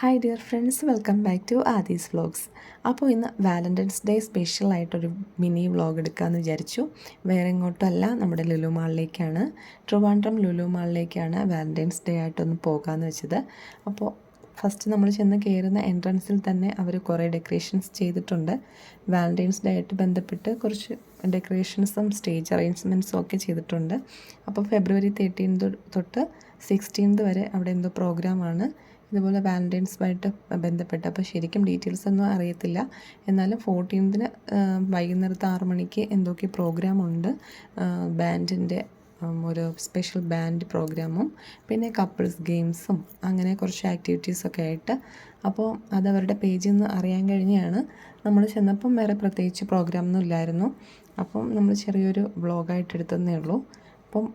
Hi dear friends welcome back to Aadi's vlogs അപ്പോൾ ഇന്ന് Valentine's Day special ആയിട്ടൊരു mini vlog എടുക്കാമെന്ന് വിചാരിച്ചു. വേറെ ഇങ്ങോട്ടല്ല നമ്മുടെ ലുലു മാളിലേക്കാണ് ട്രിവാൻഡ്രം ലുലു മാളിലേക്കാണ് വാലന്റൈൻസ് ഡേ ആയിട്ടൊന്ന് പോകാമെന്ന് വെച്ചത്. അപ്പോൾ ഫസ്റ്റ് നമ്മൾ ചെന്ന് കയറുന്ന എൻട്രൻസിൽ തന്നെ അവർ കുറേ ഡെക്കറേഷൻസ് ചെയ്തിട്ടുണ്ട്. വാലന്റൈൻസ് ഡേ ആയിട്ട് ബന്ധപ്പെട്ട് കുറച്ച് ഡെക്കറേഷൻസും സ്റ്റേജ് അറേഞ്ച്മെന്റ്സും ഒക്കെ ചെയ്തിട്ടുണ്ട്. അപ്പോൾ ഫെബ്രുവരി തേർട്ടീൻത് തൊട്ട് സിക്സ്റ്റീൻത് വരെ അവിടെ എന്തോ പ്രോഗ്രാമാണ് ഇതുപോലെ വാലന്റൈൻസുമായിട്ട് ബന്ധപ്പെട്ട്. അപ്പോൾ ശരിക്കും ഡീറ്റെയിൽസ് ഒന്നും അറിയത്തില്ല. എന്നാലും ഫോർട്ടീൻത്തിന് വൈകുന്നേരത്ത് ആറു മണിക്ക് എന്തൊക്കെ പ്രോഗ്രാമുണ്ട് ബാൻഡിന്റെ ഒരു സ്പെഷ്യൽ ബാൻഡ് പ്രോഗ്രാമും പിന്നെ കപ്പിൾസ് ഗെയിംസും അങ്ങനെ കുറച്ച് ആക്ടിവിറ്റീസൊക്കെ ആയിട്ട്. അപ്പോൾ അത് അവരുടെ പേജിൽ നിന്ന് അറിയാൻ കഴിഞ്ഞാണ്. നമ്മൾ ചെന്നപ്പം വേറെ പ്രത്യേകിച്ച് പ്രോഗ്രാമൊന്നും ഇല്ലായിരുന്നു. അപ്പം നമ്മൾ ചെറിയൊരു വ്ളോഗായിട്ട് എടുത്തതേ ഉള്ളൂ. അപ്പം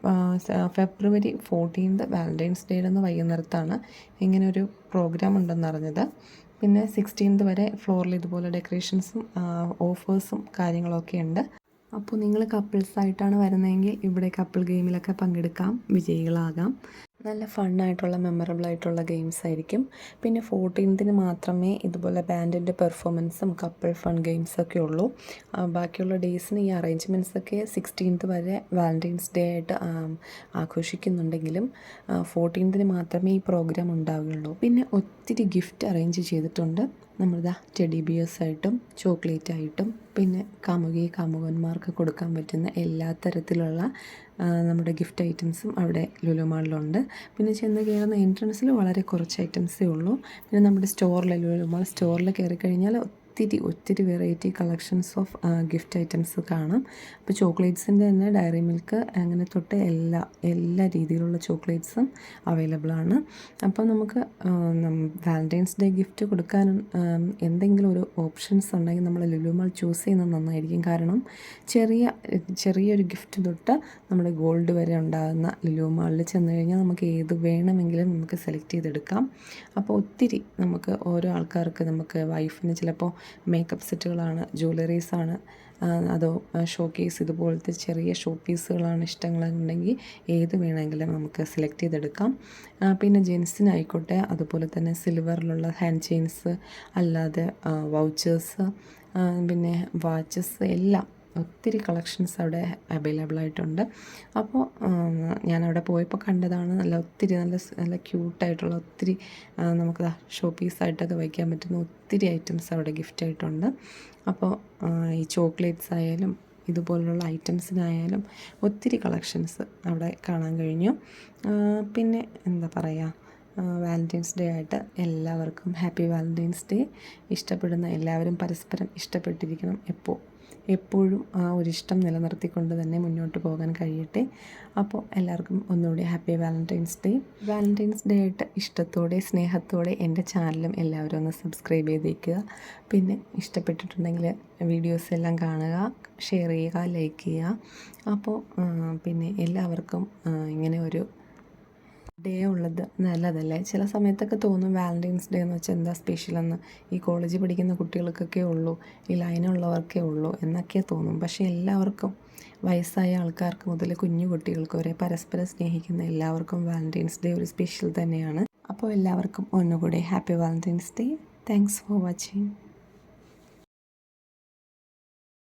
ഫെബ്രുവരി ഫോർട്ടീൻത് വാലന്റൈൻസ് ഡേയുടെ അന്ന് വൈകുന്നേരത്താണ് ഇങ്ങനെ ഒരു പ്രോഗ്രാം ഉണ്ടെന്ന് അറിഞ്ഞത്. പിന്നെ സിക്സ്റ്റീൻത് വരെ ഫ്ലോറിൽ ഇതുപോലെ ഡെക്കറേഷൻസും ഓഫേഴ്സും കാര്യങ്ങളൊക്കെ ഉണ്ട്. അപ്പോൾ നിങ്ങൾ കപ്പിൾസായിട്ടാണ് വരുന്നതെങ്കിൽ ഇവിടെ കപ്പിൾ ഗെയിമിലൊക്കെ പങ്കെടുക്കാം വിജയികളാകാം. നല്ല ഫണ്ണായിട്ടുള്ള മെമ്മറബിൾ ആയിട്ടുള്ള ഗെയിംസ് ആയിരിക്കും. പിന്നെ ഫോർട്ടീൻത്തിന് മാത്രമേ ഇതുപോലെ ബാൻഡിന്റെ പെർഫോമൻസും കപ്പിൾ ഫൺ ഗെയിംസൊക്കെ ഉള്ളൂ. ബാക്കിയുള്ള ഡേയ്സിന് ഈ അറേഞ്ച്മെന്റ്സൊക്കെ സിക്സ്റ്റീൻത്ത് വരെ വാലന്റൈൻസ് ഡേ ആയിട്ട് ആഘോഷിക്കുന്നുണ്ടെങ്കിലും ഫോർട്ടീൻത്തിന് മാത്രമേ ഈ പ്രോഗ്രാം ഉണ്ടാവുകയുള്ളൂ. പിന്നെ ഒത്തിരി ഗിഫ്റ്റ് അറേഞ്ച് ചെയ്തിട്ടുണ്ട്. നമ്മളിതാ ടെഡി ബിയേഴ്സ് ആയിട്ടും ചോക്ലേറ്റ് ആയിട്ടും പിന്നെ കാമുകി കാമുകന്മാർക്ക് കൊടുക്കാൻ പറ്റുന്ന എല്ലാ തരത്തിലുള്ള നമ്മുടെ ഗിഫ്റ്റ് ഐറ്റംസും അവിടെ ലുലു മാളിലുണ്ട് പിന്നെ ചെന്ന് കയറുന്ന എൻട്രൻസിൽ വളരെ കുറച്ച് ഐറ്റംസേ ഉള്ളൂ. പിന്നെ നമ്മുടെ സ്റ്റോറിൽ ലുലു മാൾ സ്റ്റോറിൽ കയറി കഴിഞ്ഞാൽ ഒത്തിരി ഒത്തിരി variety collections of gift items കാണാം. അപ്പോൾ ചോക്ലേറ്റ്സിന്റെ തന്നെ ഡയറി മിൽക്ക് അങ്ങനെ തൊട്ട് എല്ലാ എല്ലാ രീതിയിലുള്ള ചോക്ലേറ്റ്സും അവൈലബിൾ ആണ്. അപ്പോൾ നമുക്ക് വാലന്റൈൻസ് ഡേ ഗിഫ്റ്റ് കൊടുക്കാൻ എന്തെങ്കിലും ഒരു ഓപ്ഷൻസ് ഉണ്ടെങ്കിൽ നമ്മൾ ലുലുമാൾ ചൂസ് ചെയ്യുന്നത് നന്നായിരിക്കും. കാരണം ചെറിയ ചെറിയൊരു ഗിഫ്റ്റ് തൊട്ട് നമ്മുടെ ഗോൾഡ് വരെ ഉണ്ടാകുന്ന ലുലുമാളിൽ ചെന്ന് കഴിഞ്ഞാൽ നമുക്ക് ഏത് വേണമെങ്കിലും നമുക്ക് സെലക്ട് ചെയ്തെടുക്കാം. അപ്പോൾ ഒത്തിരി നമുക്ക് ഓരോ ആൾക്കാർക്ക് നമുക്ക് വൈഫിന് ചിലപ്പോൾ മേക്കപ്പ് സെറ്റുകളാണ് ജ്വല്ലറീസാണ്. അതോ ഷോ കേസ് ഇതുപോലത്തെ ചെറിയ ഷോ പീസുകളാണ് ഇഷ്ടങ്ങളുണ്ടെങ്കിൽ ഏത് വേണമെങ്കിലും നമുക്ക് സെലക്ട് ചെയ്തെടുക്കാം. പിന്നെ ജെൻസിനായിക്കോട്ടെ അതുപോലെ തന്നെ സിൽവറിലുള്ള ഹാൻഡ് ചെയിൻസ് അല്ലാതെ വൗച്ചേഴ്സ് പിന്നെ വാച്ചസ് എല്ലാം ഒത്തിരി കളക്ഷൻസ് അവിടെ അവൈലബിൾ ആയിട്ടുണ്ട്. അപ്പോൾ ഞാനവിടെ പോയപ്പോൾ കണ്ടതാണ് നല്ല ഒത്തിരി നല്ല നല്ല ക്യൂട്ടായിട്ടുള്ള ഒത്തിരി നമുക്ക് ഷോ പീസായിട്ടൊക്കെ വയ്ക്കാൻ പറ്റുന്ന ഒത്തിരി ഐറ്റംസ് അവിടെ ഗിഫ്റ്റ് ആയിട്ടുണ്ട്. അപ്പോൾ ഈ ചോക്ലേറ്റ്സ് ആയാലും ഇതുപോലുള്ള ഐറ്റംസിനായാലും ഒത്തിരി കളക്ഷൻസ് അവിടെ കാണാൻ കഴിഞ്ഞു. പിന്നെ എന്താ പറയുക വാലന്റൈൻസ് ഡേ ആയിട്ട് എല്ലാവർക്കും ഹാപ്പി വാലന്റൈൻസ് ഡേ. ഇഷ്ടപ്പെടുന്ന എല്ലാവരും പരസ്പരം ഇഷ്ടപ്പെട്ടിരിക്കണം എപ്പോൾ എപ്പോഴും ആ ഒരു ഇഷ്ടം നിലനിർത്തിക്കൊണ്ട് തന്നെ മുന്നോട്ട് പോകാൻ കഴിയട്ടെ. അപ്പോൾ എല്ലാവർക്കും ഒന്നുകൂടി happy Valentine's Day. Valentine's Day ആയിട്ട് ഇഷ്ടത്തോടെ സ്നേഹത്തോടെ എന്റെ ചാനലും എല്ലാവരും ഒന്ന് സബ്സ്ക്രൈബ് ചെയ്തേക്കുക. പിന്നെ ഇഷ്ടപ്പെട്ടിട്ടുണ്ടെങ്കിൽ വീഡിയോസ് എല്ലാം കാണുക ഷെയർ ചെയ്യുക ലൈക്ക് ചെയ്യുക. അപ്പോൾ പിന്നെ എല്ലാവർക്കും ഇങ്ങനെ ഒരു ഡേ ഉള്ളത് നല്ലതല്ലേ? ചില സമയത്തൊക്കെ തോന്നും വാലന്റൈൻസ് ഡേ എന്ന് വെച്ചാൽ എന്താ സ്പെഷ്യൽ എന്ന് ഈ കോളേജിൽ പഠിക്കുന്ന കുട്ടികൾക്കൊക്കെ ഉള്ളൂ ഈ ലൈനുള്ളവർക്കേ ഉള്ളൂ എന്നൊക്കെ തോന്നും. പക്ഷേ എല്ലാവർക്കും വയസ്സായ ആൾക്കാർക്ക് മുതൽ കുഞ്ഞു കുട്ടികൾക്ക് വരെ പരസ്പരം സ്നേഹിക്കുന്ന എല്ലാവർക്കും വാലന്റൈൻസ് ഡേ ഒരു സ്പെഷ്യൽ തന്നെയാണ്. അപ്പോൾ എല്ലാവർക്കും ഒന്നുകൂടെ happy Valentine's Day. Thanks for watching.